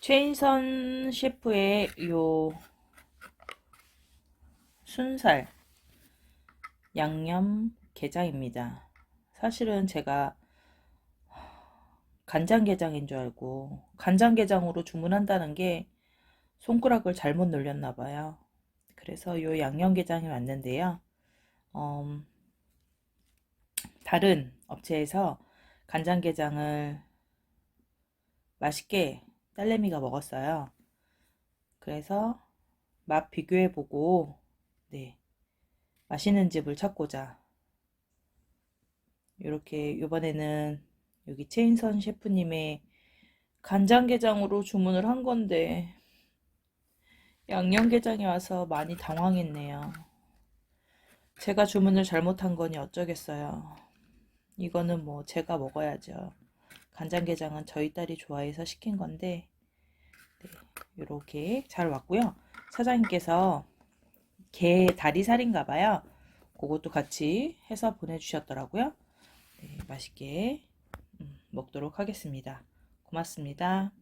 최인선 셰프의 요 순살 양념 게장입니다. 사실은 제가 간장게장인 줄 알고 간장게장으로 주문한다는 게 손가락을 잘못 늘렸나 봐요. 그래서 요 양념게장이 왔는데요. 음, 다른 업체에서 간장게장을 맛있게 딸내미가 먹었어요. 그래서 맛 비교해보고 네 맛있는 집을 찾고자 이렇게 이번에는 여기 최인선 셰프님의 간장게장으로 주문을 한 건데 양념게장이 와서 많이 당황했네요. 제가 주문을 잘못한 거니 어쩌겠어요. 이거는 뭐 제가 먹어야죠. 간장게장은 저희 딸이 좋아해서 시킨 건데 네, 이렇게 잘 왔고요. 사장님께서 게 다리살인가 봐요. 그것도 같이 해서 보내주셨더라고요. 네, 맛있게 음, 먹도록 하겠습니다. 고맙습니다.